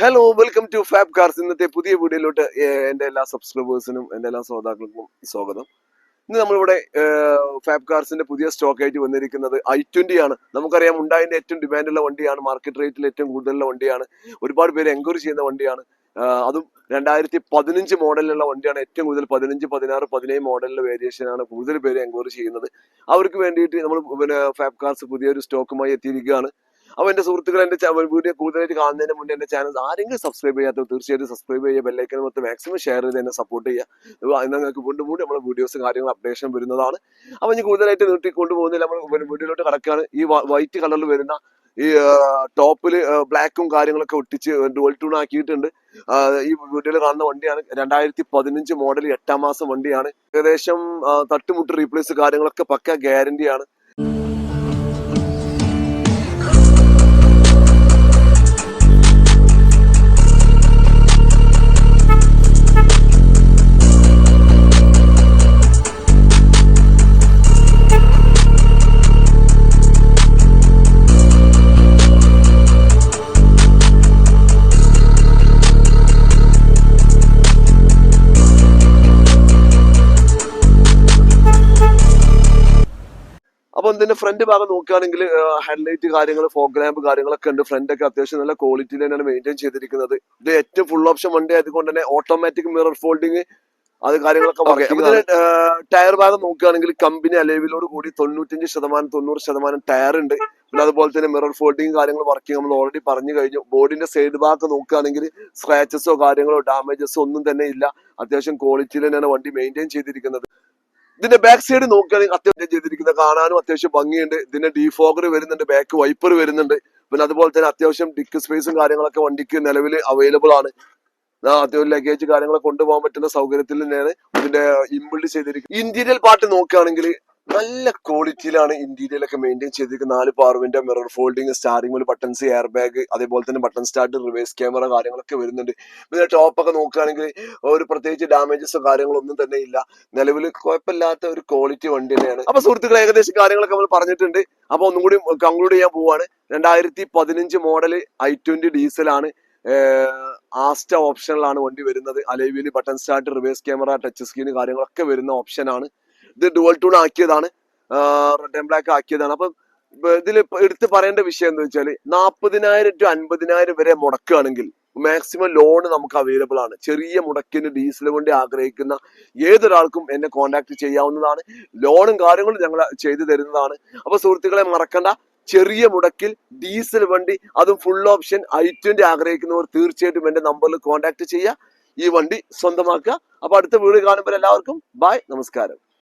Hello welcome to Fab Cars ഇന്നത്തെ പുതിയ വീഡിയോയിലോട്ട് എന്റെ എല്ലാ സബ്സ്ക്രൈബേഴ്സിനും എന്റെ എല്ലാ ശ്രോതാക്കൾക്കും സ്വാഗതം. ഇന്ന് നമ്മളിവിടെ ഫാബ് കാർസിന്റെ പുതിയ സ്റ്റോക്ക് ആയിട്ട് വന്നിരിക്കുന്നത് ഐ ട്വന്റി ആണ്. നമുക്കറിയാം ഉണ്ടായതിന്റെ ഏറ്റവും ഡിമാൻഡുള്ള വണ്ടിയാണ് മാർക്കറ്റ് റേറ്റിൽ ഏറ്റവും കൂടുതലുള്ള വണ്ടിയാണ് ഒരുപാട് പേര് എൻക്വയറി ചെയ്യുന്ന വണ്ടിയാണ്. അതും രണ്ടായിരത്തി പതിനഞ്ച് മോഡലിലുള്ള വണ്ടിയാണ്. ഏറ്റവും കൂടുതൽ പതിനഞ്ച് പതിനാറ് പതിനേഴ് മോഡലിലെ വേരിയേഷൻ ആണ് കൂടുതൽ പേര് എൻക്വയറി ചെയ്യുന്നത്. അവർക്ക് വേണ്ടിയിട്ട് നമ്മൾ പിന്നെ ഫാബ് കാർസ് പുതിയൊരു സ്റ്റോക്കുമായി എത്തിയിരിക്കുകയാണ്. അപ്പൊ എന്റെ സുഹൃത്തുക്കൾ എന്റെ വീഡിയോ കൂടുതലായിട്ട് കാണുന്നതിന് മുന്നേ എന്റെ ചാനൽ ആരെങ്കിലും സബ്സ്ക്രൈബ് ചെയ്യാത്ത തീർച്ചയായിട്ടും സബ്സ്ക്രൈബ് ചെയ്യുക ബെല്ലൈക്കൻ മൊത്തം മാക്സിമം ഷെയർ ചെയ്ത് എന്നെ സപ്പോർട്ട് ചെയ്യുക. നിങ്ങൾക്ക് വീണ്ടും വീണ്ടും നമ്മുടെ വീഡിയോസ് കാര്യങ്ങൾ അപ്ഡേഷൻ വരുന്നതാണ്. അപ്പൊ ഇനി കൂടുതലായിട്ട് നീട്ടി കൊണ്ടുപോകുന്നില്ല നമ്മൾ വീഡിയോയിലോട്ട് കിടക്കുകയാണ്. ഈ വൈറ്റ് കളറിൽ വരുന്ന ഈ ടോപ്പിൽ ബ്ലാക്കും കാര്യങ്ങളൊക്കെ ഒട്ടിച്ച് ഡുവൽ ടൂൺ ആക്കിയിട്ടുണ്ട്. ഈ വീഡിയോയിൽ കാണുന്ന വണ്ടിയാണ്. രണ്ടായിരത്തി പതിനഞ്ച് മോഡൽ എട്ടാം മാസം വണ്ടിയാണ്. ഏകദേശം തട്ടുമുട്ട് റീപ്ലേസ് കാര്യങ്ങളൊക്കെ പക്ക ഗ്യാരണ്ടിയാണ് അപ്പൊ ഇതിന്റെ ഫ്രണ്ട് ഭാഗം നോക്കുകയാണെങ്കിൽ ഹെഡ്ലൈറ്റ് കാര്യങ്ങൾ ഫോഗ് ലാമ്പ് കാര്യങ്ങളൊക്കെ ഉണ്ട്. ഫ്രണ്ട് ഒക്കെ അത്യാവശ്യം നല്ല ക്വാളിറ്റിയിൽ തന്നെയാണ് മെയിന്റെയിൻ ചെയ്തിരിക്കുന്നത്. ഇത് ഏറ്റവും ഫുൾ ഓപ്ഷൻ വണ്ടി ആയതുകൊണ്ട് തന്നെ ഓട്ടോമാറ്റിക് മിറർ ഫോൾഡിങ് അത് കാര്യങ്ങളൊക്കെ ടയർ ഭാഗം നോക്കുകയാണെങ്കിൽ കമ്പനി അലേവിലോട് കൂടി തൊണ്ണൂറ്റഞ്ച് ശതമാനം തൊണ്ണൂറ് ശതമാനം ടയർ ഉണ്ട്. പിന്നെ അതുപോലെ തന്നെ മിറർ ഫോൾഡിങ് കാര്യങ്ങൾ വർക്കിംഗ് നമ്മൾ ഓൾറെഡി പറഞ്ഞു കഴിഞ്ഞു. ബോഡിന്റെ സൈഡ് ഭാഗം നോക്കുകയാണെങ്കിൽ സ്ക്രാച്ചസോ കാര്യങ്ങളോ ഡാമേജസോ ഒന്നും തന്നെ ഇല്ല. അത്യാവശ്യം ക്വാളിറ്റിയിൽ തന്നെയാണ് വണ്ടി മെയിന്റെയിൻ ചെയ്തിരിക്കുന്നത്. ഇതിന്റെ ബാക്ക് സൈഡ് നോക്കുകയാണെങ്കിൽ അത്യാവശ്യം ചെയ്തിരിക്കുന്നത് കാണാനും അത്യാവശ്യം ഭംഗിയുണ്ട്. ഇതിന്റെ ഡീഫോഗർ വരുന്നുണ്ട് ബാക്ക് വൈപ്പർ വരുന്നുണ്ട്. പിന്നെ അതുപോലെ തന്നെ അത്യാവശ്യം ഡിക്ക് സ്പേസും കാര്യങ്ങളൊക്കെ വണ്ടിക്ക് നിലവിൽ അവൈലബിൾ ആണ്. അത്യാവശ്യം ലഗേജ് കാര്യങ്ങളൊക്കെ കൊണ്ടുപോകാൻ പറ്റുന്ന സൗകര്യത്തിൽ തന്നെയാണ് ഇതിന്റെ ഇമ്പിൾഡ് ചെയ്തിരിക്കുന്നത്. ഇന്റീരിയൽ പാർട്ട് നോക്കുകയാണെങ്കിൽ നല്ല ക്വാളിറ്റിയിലാണ് ഇന്റീരിയലൊക്കെ മെയിന്റെയിൻ ചെയ്തിരിക്കുന്നത്. നാല് പാർവിന്റെ mirror folding steering buttons air bag അതേപോലെ തന്നെ ബട്ടൺ സ്റ്റാർട്ട് റിവേഴ്സ് ക്യാമറ കാര്യങ്ങളൊക്കെ വരുന്നുണ്ട്. പിന്നെ ടോപ്പ് ഒക്കെ നോക്കുകയാണെങ്കിൽ ഒരു പ്രത്യേകിച്ച് ഡാമേജസോ കാര്യങ്ങളൊന്നും തന്നെ ഇല്ല. നിലവിൽ കുഴപ്പമില്ലാത്ത ഒരു ക്വാളിറ്റി വണ്ടി തന്നെയാണ്. അപ്പൊ സുഹൃത്തുക്കൾ ഏകദേശം കാര്യങ്ങളൊക്കെ നമ്മൾ പറഞ്ഞിട്ടുണ്ട്. അപ്പൊ ഒന്നും കൂടി കൺക്ലൂഡ് ചെയ്യാൻ പോവാണ്. രണ്ടായിരത്തി പതിനഞ്ച് മോഡൽ ഐ ട്വന്റി ആണ്. ആസ്റ്റ ഓപ്ഷനിലാണ് വണ്ടി വരുന്നത്. അലൈവിൽ button start reverse camera touch screen കാര്യങ്ങളൊക്കെ വരുന്ന ഓപ്ഷനാണ് ഇത് ഡുവൽ ടൂൺ ആക്കിയതാണ്. റെഡ് ആൻഡ് ബ്ലാക്ക് ആക്കിയതാണ്. അപ്പം ഇതിൽ എടുത്ത് പറയേണ്ട വിഷയം എന്ന് വെച്ചാൽ നാൽപ്പതിനായിരം ടു അൻപതിനായിരം വരെ മുടക്കുകയാണെങ്കിൽ മാക്സിമം ലോൺ നമുക്ക് അവൈലബിൾ ആണ്. ചെറിയ മുടക്കിന് ഡീസൽ വണ്ടി ആഗ്രഹിക്കുന്ന ഏതൊരാൾക്കും എന്നെ കോൺടാക്ട് ചെയ്യാവുന്നതാണ്. ലോണും കാര്യങ്ങളും ഞങ്ങൾ ചെയ്തു തരുന്നതാണ്. അപ്പൊ സുഹൃത്തുക്കളെ മറക്കണ്ട. ചെറിയ മുടക്കിൽ ഡീസൽ വണ്ടി അതും ഫുൾ ഓപ്ഷൻ ഐ ട്വന്റി ആഗ്രഹിക്കുന്നവർ തീർച്ചയായിട്ടും എന്റെ നമ്പറിൽ കോൺടാക്ട് ചെയ്യുക. ഈ വണ്ടി സ്വന്തമാക്കുക. അപ്പൊ അടുത്ത വീട് കാണുമ്പോൾ എല്ലാവർക്കും ബായ് നമസ്കാരം.